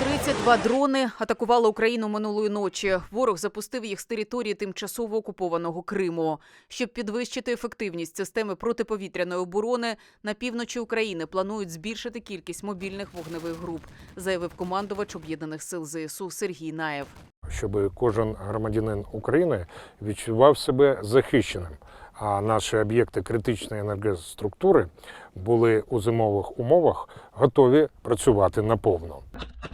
32 дрони атакували Україну минулої ночі. Ворог запустив їх з території тимчасово окупованого Криму. Щоб підвищити ефективність системи протиповітряної оборони, на півночі України планують збільшити кількість мобільних вогневих груп, заявив командувач об'єднаних сил ЗСУ Сергій Наєв. щоб кожен громадянин України відчував себе захищеним. А наші об'єкти критичної енергоструктури були у зимових умовах готові працювати наповно.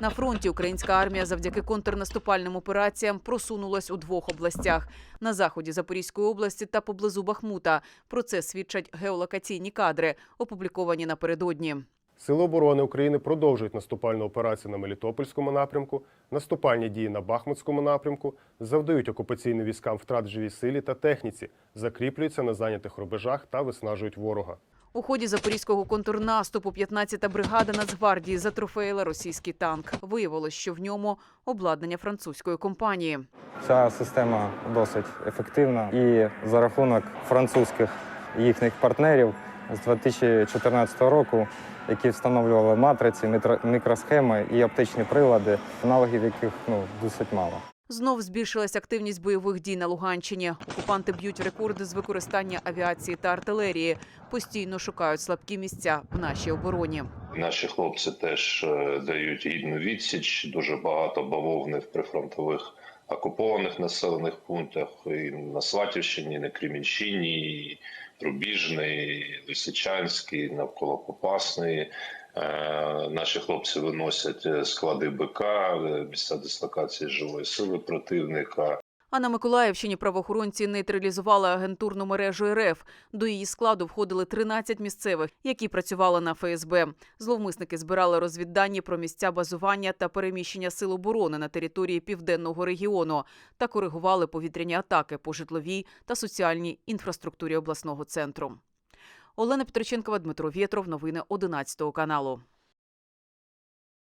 На фронті українська армія завдяки контрнаступальним операціям просунулась у двох областях на заході Запорізької області та поблизу Бахмута. Про це свідчать геолокаційні кадри, опубліковані напередодні. Сили оборони України продовжують наступальну операцію на Мелітопольському напрямку, наступальні дії на Бахмутському напрямку, завдають окупаційним військам втрат живій силі та техніці, закріплюються на зайнятих рубежах та виснажують ворога. У ході запорізького контрнаступу 15-та бригада Нацгвардії затрофеїла російський танк. Виявилось, що в ньому обладнання французької компанії. Ця система досить ефективна і за рахунок французьких їхніх партнерів з 2014 року, які встановлювали матриці, мікросхеми і оптичні прилади, аналогів яких ну досить мало. Знов збільшилась активність бойових дій на Луганщині. Окупанти б'ють рекорди з використання авіації та артилерії. Постійно шукають слабкі місця в нашій обороні. Наші хлопці теж е, дають гідну відсіч. Дуже багато бавовни в прифронтових окупованих населених пунктах і на Сватівщині, і на Кремінщині, і Рубіжний, і Лисичанський, навколо Попасної. Е, Наші хлопці виносять е, склади БК, місця дислокації живої сили противника. А на Миколаївщині правоохоронці нейтралізували агентурну мережу РФ. До її складу входили 13 місцевих, які працювали на ФСБ. Зловмисники збирали розвіддані про місця базування та переміщення сил оборони на території південного регіону та коригували повітряні атаки по житловій та соціальній інфраструктурі обласного центру. Олена Петриченкова, Дмитро Вєтров. Новини 11 каналу.